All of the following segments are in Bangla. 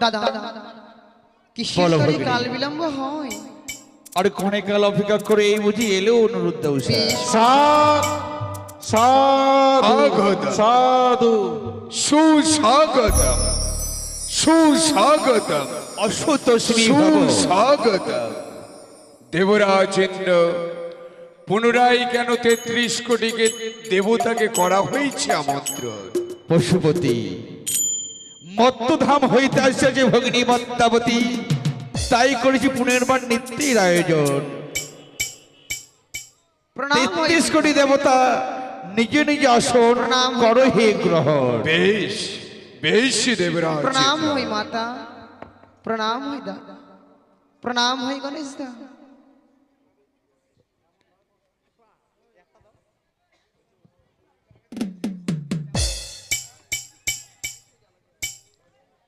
দাদা কি বলো, শীতকালে ভগিনী। কাল বিলম্ব হয়। আর ক্ষণে কাল অপেক্ষা করে এই বুঝি এলো অনুরুদ্ধ উষা বেশ। সাধ সাধু স্বাগত। সাধু। সুস্বাগতম। সুস্বাগতম। অসুতোষণী ভব সুস্বাগতম দেবরাজ ইন্দ্র পুনরায় কেন তেত্রিশ কোটিকে দেবতাকে করা হয়েছে আমন্ত্রণ? পশুপতি মত্তধাম হইতে আসছে যে ভগ্নী মত্তাবতী তাই করেছি পুনর্বার নিত্যের আয়োজন। তেত্রিশ কোটি দেবতা নিজে নিজে আসন। করো হে গ্রহণ। বেশ বেশ দেবরাজ প্রণাম হই মাতা প্রণাম হই দাদা প্রণাম হই গণেশ দা।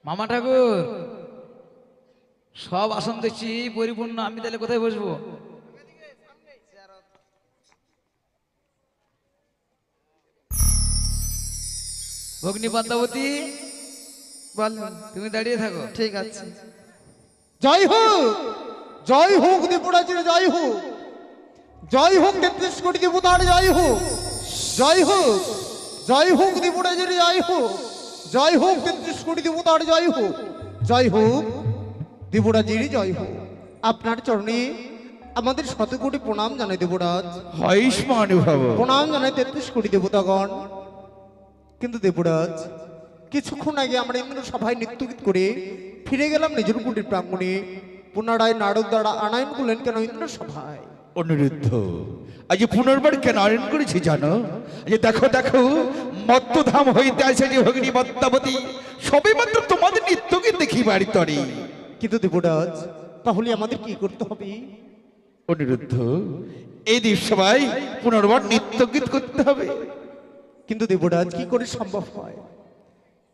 মামা ঠাকুর সব আসন দেখছি পরিপূর্ণ আমি তাহলে কোথায় বসবো? ভগ্নী পদ্মাবতী বল তুমি দাঁড়িয়ে থাকো। ঠিক আছে। জয় হোক জয় হোক দেবরাজের জয় হোক জয় হোক তেত্রিশ কোটি দেবতার জয় হোক জয় হোক জয় হোক দেবরাজের জয় হোক জয় হোক তেত্রিশ কোটি দেবতার জয় হোক। জয় হোক দেবরাজের জয় হোক। আপনার চরণে আমাদের শত কোটি প্রণাম জানাই দেবরাজ। প্রণাম জানাই তেত্রিশ কোটি দেবতাগণ। কিন্তু দেবরাজ কিছুক্ষণ আগে আমরা ইন্দ্র সভায় নৃত্যগীত করে ফিরে গেলাম নিজের কুটির প্রাঙ্গণে। পুনরায় নারদ দ্বারা আনায়ন করলেন কেন ইন্দ্র সভায় অনুরুদ্ধ। আজ পুনর্বার কেন আয়ন করেছি জানো? আজ দেখো দেখো মত্তধাম হইতে আসে যে ভগ্নী মত্তাবতী। সবে মাত্র তোমাদের নিত্যকে দেখি বাড়ি তরে। কিন্তু দেবরাজ তাহলে আমাদের কি করতে হবে? অনুরুদ্ধ এই দিন সবাই পুনর্বার নৃত্য গীত করতে হবে। কিন্তু দেবরাজ কি করে সম্ভব হয়?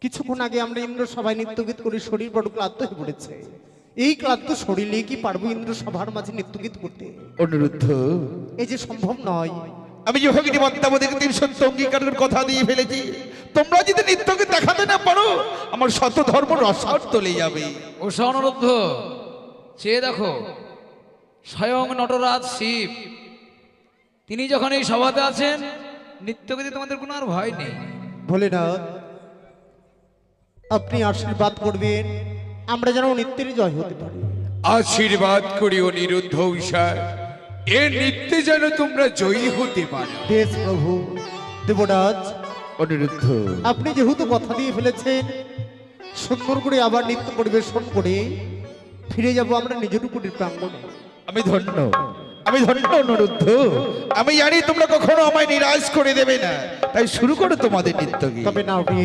কিছুক্ষণ আগে আমরা ইন্দ্র সভায় নৃত্যগীত করে শরীর বড় ক্লান্ত হয়ে পড়েছে। এই ক্লান্ত শরীরে কি পারব ইন্দ্র সভার মাঝে নৃত্যগীত করতে? অনুরুদ্ধ। এই যে সম্ভব নয়। আমি যে ভগিনী মত্তাবতীকে তিন সত্য অঙ্গীকারের কথা দিয়ে ফেলেছি তোমরা যদি নৃত্যকে দেখাতে না পারো আমার শত ধর্ম রসার তলে যাবে। ও অনুরুদ্ধ চেয়ে দেখো স্বয়ং নটরাজ শিব তিনি যখন এই সভাতে আছেন নিত্যগীতে তোমাদের কোনো আর ভয় নেই। ভোলেনাথ আপনি আশীর্বাদ করবেন। আমরা যেন নিত্যের জয় হতে পারি। আশীর্বাদ করি অনিরুদ্ধ উষার এ নিত্যে যেন তোমরা জয়ী হতে পারো। বেশ প্রভু দেবরাজ অনুরুদ্ধ। আপনি যেহেতু কথা দিয়ে ফেলেছেন সুন্দর করে আবার নৃত্য পরিবেশন করে ফিরে যাব আমরা নিজের কুটির প্রাঙ্গণে আমি ধন্য আমি ধন্য অনুরুদ্ধ। আমি জানি তোমরা কখনো আমায় নিরাশ করে দেবে না। তাই শুরু করো তোমাদের নৃত্য তবে না আপনি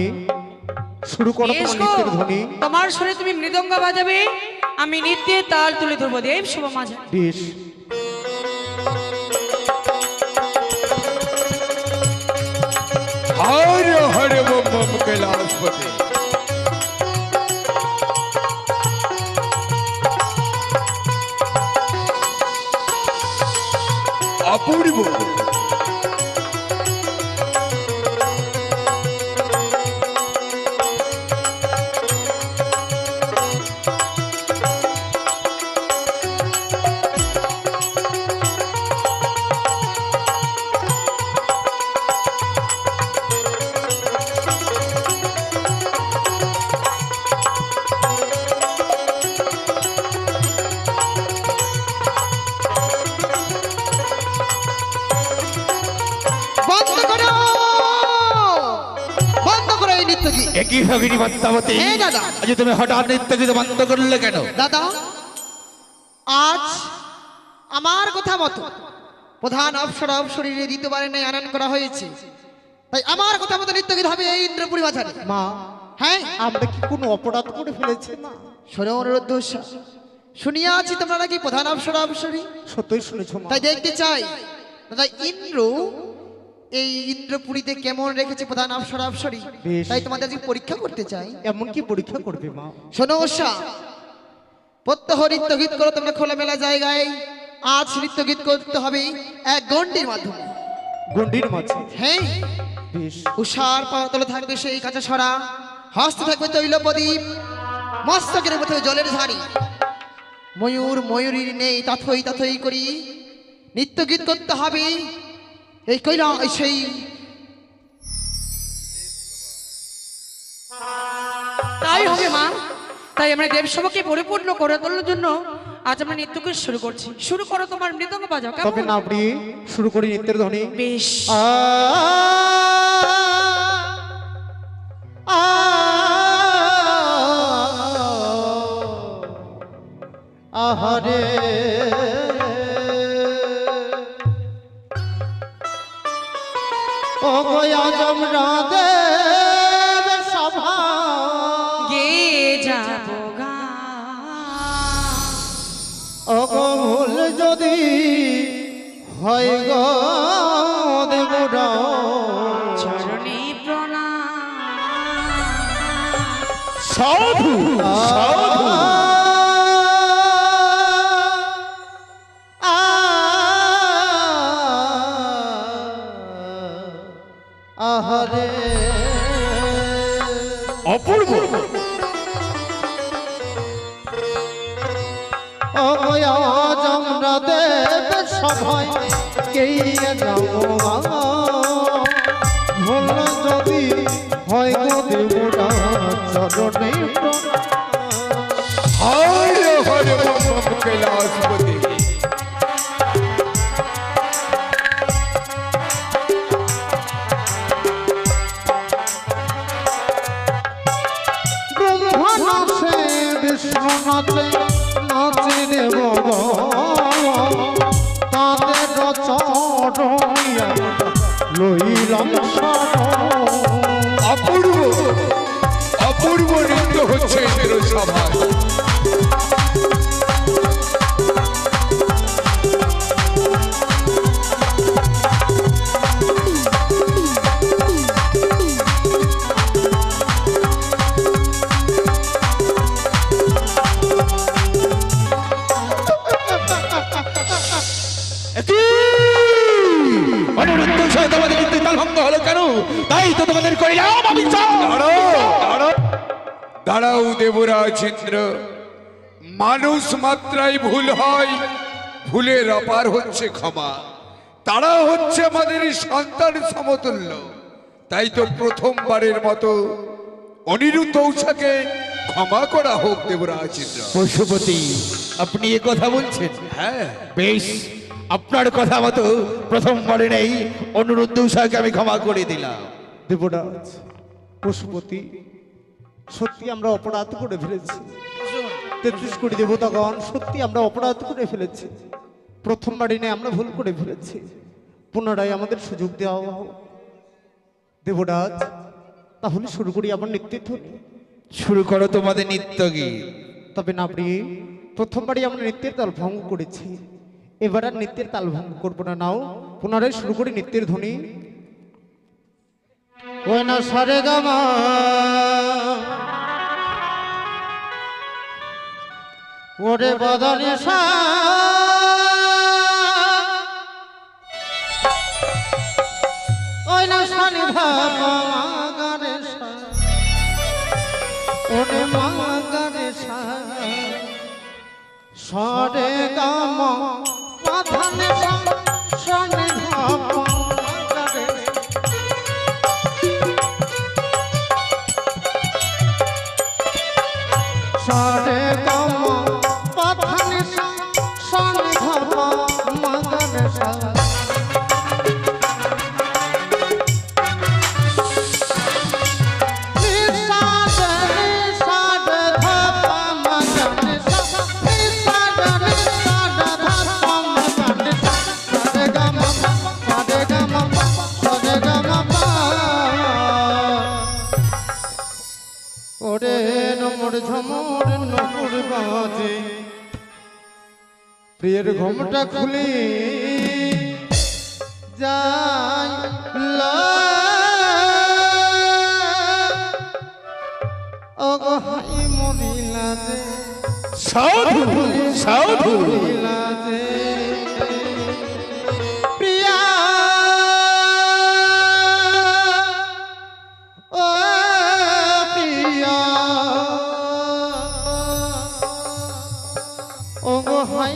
শুরু করো তোমার ধ্বনি। তোমার সুরে তুমি মৃদঙ্গ বাজাবে আমি নৃত্যে তাল তুলে ধরবো। দেব শুভ মাজা বেশ। হর হর বম বম কৈলাসপতি অপূর্ব। একই ভগিনী হ্যাঁ, দাদা। আজ তুমি হঠাৎ নৃত্য গীত বন্ধ করলে কেন? দাদা আজ আমার কথা মতো প্রধান অপসর অপসরীরে দ্বিতীয়বারে নেই আনয়ন করা হয়েছে। তাই আমার কথা মতো নৃত্য গীত হবে এই ইন্দ্রপুরী বাজারে মা হ্যাঁ? আমরা কি কোনো অপরাধ করে ফেলেছি? মা শোনো অনুরোধ শুনিয়া আছি তোমরা নাকি প্রধান অপসর অপসরী? সত্যই শুনেছ মা। তাই দেখতে চাই। দাদা ইন্দ্র এই ইন্দ্রপুরীতে কেমন রেখেছে প্রধান অপসর অপসরী। তাই তোমাদের আজকে পরীক্ষা করতে চাই। এমন কি পরীক্ষা করবে মা। শোনো উষা প্রত্যহ নৃত্য গীত করো তোমরা খোলামেলা জায়গায়। আজ নৃত্য গীত করতে হবে এক গন্ডির মাধ্যমে। গন্ডির মাঝে। হ্যাঁ। উষার পাতলে থাকবে সেই কাঁচা সরা। হস্তে থাকবে তৈল প্রদীপ। মস্তকের মধ্যে জলের ঝাড়ি ময়ূর ময়ূরীর নেই তাথই তথই করি। নৃত্য গীত করতে হবে। এই কইলা সেই তাই হবে মা। তাই আমরা দেবসভাকে পরিপূর্ণ করে তোলার জন্য আজ আমরা নৃত্যকে শুরু করছি। শুরু করো তোমার মৃদঙ্গ বাজাও তবে না প্রিয়ে শুরু করি নৃত্যের ধ্বনি। বেশ। আ আ আহারে ও গয়া অপূর্ব। আমরা দেব সবাই কে যাব ভুল? যদি হয় গো দেবরা চরণে হরে হরে বম বিষ্ণু নাচে রে চরণিয়া লইলাম অপূর্ব অপূর্ব নৃত্য হচ্ছে সভায়। ভঙ্গ হলো কেন? তাই তো তোমাদের করিলাম আমি দাঁড়াও। দেবরাজ ইন্দ্র মানুষ মাত্রাই ভুল হয় ভুলের অপার হচ্ছে ক্ষমা। তারা হচ্ছে আমাদের সন্তান সমতুল্য। তাই তো প্রথমবারের মতো অনিরুদ্ধ উষাকে ক্ষমা করা হোক দেবরাজ পশুপতি আপনি এ কথা বলছেন? হ্যাঁ। বেশ। আপনার কথা মতো প্রথমবারে নেই। অনুরুদ্ধ উষাকে আমি ক্ষমা করে দিলাম। দেবরাজ পশুপতি সত্যি আমরা অপরাধ করে ফেলেছি। তেত্রিশ কোটি দেবতাগণ সত্যি আমরা অপরাধ করে ফেলেছি। প্রথমবার এনে আমরা ভুল করে ফেলেছি। পুনরায় আমাদের সুযোগ দেওয়া হোক। দেবরাজ তাহলে শুরু করি আমার নেতৃত্ব। শুরু করো তোমাদের নৃত্য গীত তবে না প্রথমবারই আমরা নৃত্যের তাল ভঙ্গ করেছি। এবার নৃত্যের তাল ভঙ্গ করব না, নাও। পুনরায় শুরু করি নৃত্যের ধ্বনি। ওই না সারে ওরে বদনে ওই না সরে পাধানে সা ঝমর নমর বাজে। প্রিয়ের ঘুমটা খুলি। যাই অগহাই মহিলা যে সাধু সাধু।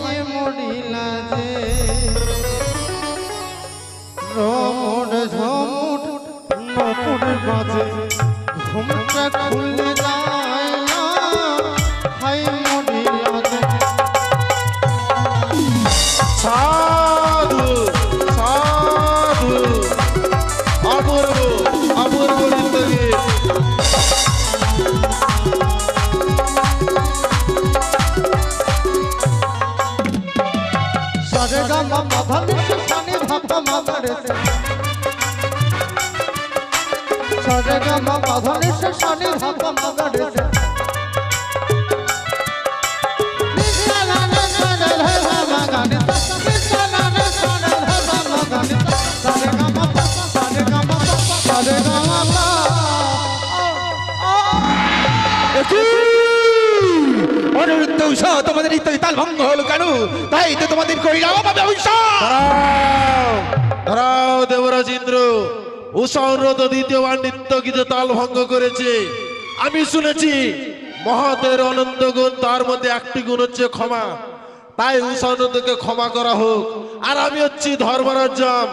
পায়ে মরিলা যে। রমর ঝমুট নপুর বাজে ঘুমটা খুলে ধাপা মাথা রেছে সারে গামা উষা তোমাদের ইত্যাদি তাল ভঙ্গ হলো কেন তাই তো তোমাদের করিলাম আমি অভিশাপ দাঁড়াও দেবরাজ ইন্দ্র উষানুরোধ দ্বিতীয়বার নৃত্য গীতে তাল ভঙ্গ করেছে। আমি শুনেছি মহাদের অনন্ত গুণ তার মধ্যে একটি গুণ হচ্ছে ক্ষমা। তাই উষানুরোধকে ক্ষমা করা হোক। আর আমি হচ্ছি ধর্মরাজ্যাম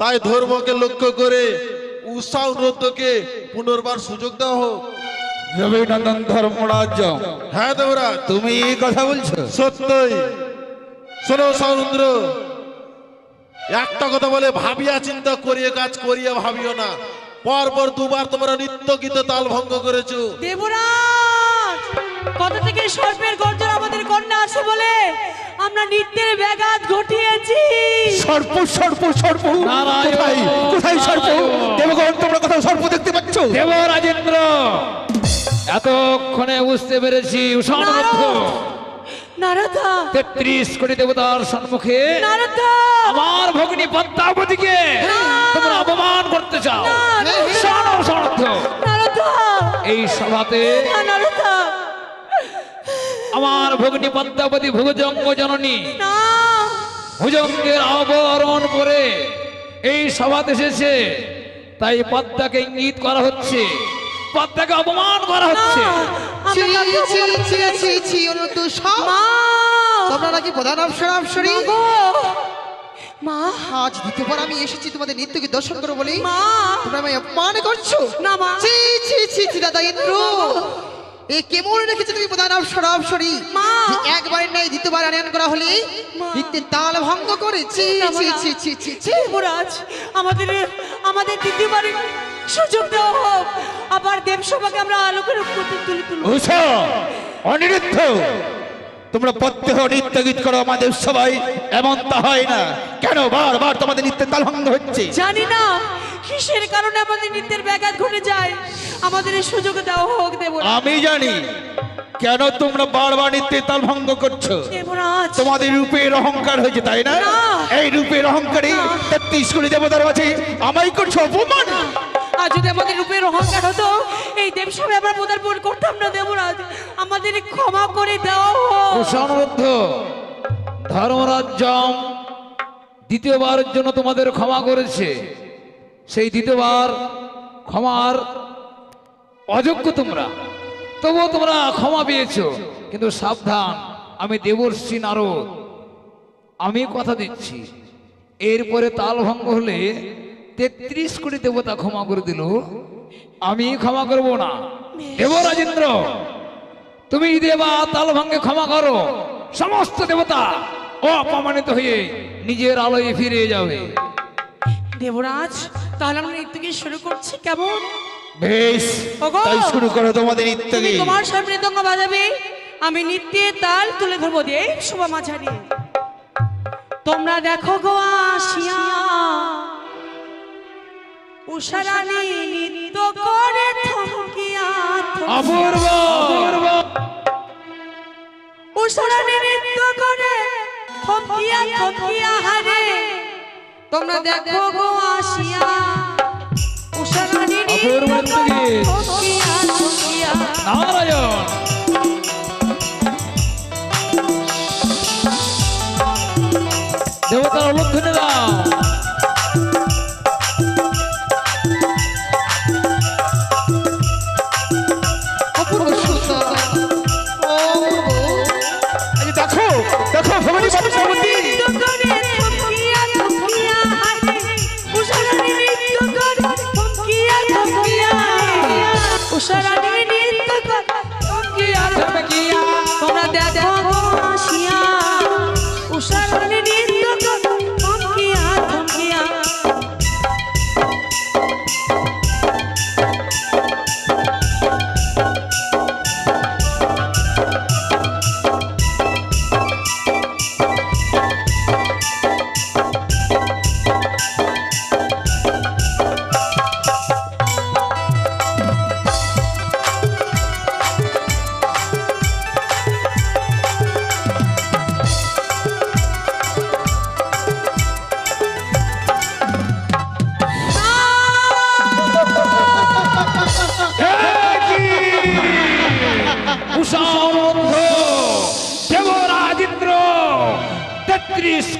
তাই ধর্মকে লক্ষ্য করে উষা অনুরোধকে পুনর্বার সুযোগ দেওয়া হোক। রবিনন্দন ধর্মরাজ্য হ্যাঁ দেবরাজ। তুমি এই কথা বলছো? সত্যই। শোনো সমুদ্র একটা কথা বলে ভাবিয়া চিন্তা করিয়ে কাজ করিয়া ভাবিও না। পর পর দুবার তোমরা নিত্য গীতে তাল ভঙ্গ করেছ। দেবরাজ কত থেকে সর্পের গর্জন আমাদের কন্যা আছে বলে? আমরা নৃত্যের ব্যাঘাত ঘটিয়েছি। সর্প সর্প সর্প। নারায়ণ, কোথায়? কোথায় সর্প। দেবগণ তোমরা কোথাও সর্প দেখতে পাচ্ছ? দেব রাজেন্দ্র এতক্ষণে বুঝতে পেরেছি নারদা তেত্রিশ কোটি দেবতার সম্মুখে আমার ভগ্নী পদ্মাবতীকে তোমরা অপমান করতে চাও। সমর্থ এই সভাতে আমার ভগ্নী পদ্মাবতী ভুজঙ্গ জননী ভুজঙ্গের আবরণ করে এই সভাতে এসেছে। তাই পদ্মাকে ইঙ্গিত করা হচ্ছে। পদ্মাকে অপমান করা হচ্ছে। মা! তোমরা নাকি প্রধান অপসর অপসরী? মা আজ দ্বিতীয়বার আমি এসেছি তোমাদের নৃত্যকে দর্শন করো বলি মা! তোমরা আমায় অপমান করছ? না মা! ছি ছি ছি ছি দাদা ইন্দ্র। এ কেমন রেখেছে তুমি প্রধান অপসর অপসরী? একবারের নাই দ্বিতীয়বার আনয়ন করা হলে। নৃত্যের তাল ভঙ্গ করে। ছি না, ছি মা। ছি ছি ছি। ছি আমাদের আমাদের দ্বিতীয়বার সুযোগ দেওয়া হোক। আবার দেবসভাকে আমরা আলোকের তুলব। অনিরুদ্ধ তোমরা প্রত্যহ নৃত্য গীত করো আমাদের সবাই এমন তা হয় না। কেন বারবার তোমাদের নৃত্যের তাল ভঙ্গ হচ্ছে? জানি না কিসের কারণে আমাদের নৃত্যের ব্যাঘাত ঘটে যায়? আমাদের এই সুযোগ দেওয়া হোক দেব আমি জানি কেন তোমরা বারবার নৃত্যের তাল ভঙ্গ করছ? তোমাদের রূপের অহংকার হয়েছে তাই না। এই রূপের অহংকারে তেত্রিশ কোটি দেবতার আছে আমাই করছ অপমান? যদি আমাদের রূপের অহংকার হতো, এই দেব দেবসভায় আমরা পদার্পণ করতাম না, দেবরাজ। আমাদের ক্ষমা করে হোক কুষাণরুদ্ধ ধর্মরাজ্যম দ্বিতীয়বারের জন্য তোমাদের ক্ষমা করেছে। সেই দ্বিতীয়বার ক্ষমার অযোগ্য তোমরা। তবুও তোমরা ক্ষমা পেয়েছ, কিন্তু সাবধান, আমি দেবর্ষী নারদ। আমি কথা দিচ্ছি। এরপরে তাল ভঙ্গ হলে তেত্রিশ কোটি দেবতা ক্ষমা করে দিল। আমি ক্ষমা করব না। দেবরাজেন্দ্র তুমি দেবা তাল ভাঙ্গে ক্ষমা করো। সমস্ত দেবতা অপমানিত হয়ে নিজের আলোয় ফিরে যাবে। দেবরাজ তাহলে আমরা নৃত্যকে শুরু করছি? কেমন? বেশ। তাই শুরু করো তোমাদের নৃত্য তোমার সব মৃদঙ্গ বাজাবে। আমি নৃত্যে তাল তুলে ধরবো দিয়ে শোভা মাঝারি। তোমরা দেখো গো আসিয়া উষারানী নৃত্য করে থমকিয়া। অপূর্ব। উষারানী নৃত্য করে থমকিয়া থমকিয়া হারে। তোমরা দেখো গো আসিয়া। উষারানি নৃত্য করে। থমকিয়া থমকিয়া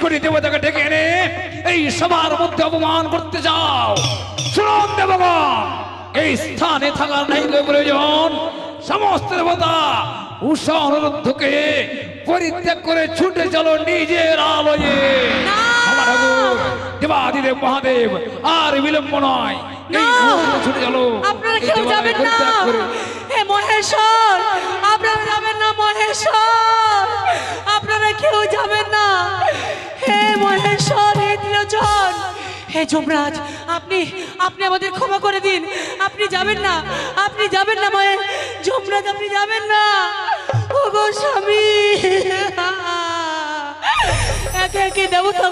কোটি দেবতাকে ডেকে এনে এই সবার মধ্যে অপমান করতে যাও শুনুন দেবগণ এই স্থানে থাকার নাই প্রয়োজন। সমস্ত দেবতা উষা অনুরুদ্ধকে পরিত্যাগ করে ছুটে চলো নিজের আলোয়ে। দেবাদিদেব মহাদেব আর বিলম্ব নয়। এই মুহূর্তে ছুটে চলো। আপনারা কেউ যাবেন না। হে মহেশ্বর আপনারা যাবেন না মহেশ্বর। আপনারা কেউ যাবেন না। হে মহেশ্বর হে ত্রিলোচন হে যমরাজ, আপনি আপনি আমাদের ক্ষমা করে দিন। আপনি যাবেন না, আপনি যাবেন না মায়ের যমরাজ, আপনি যাবেন না। ও গো স্বামী একে দেবতা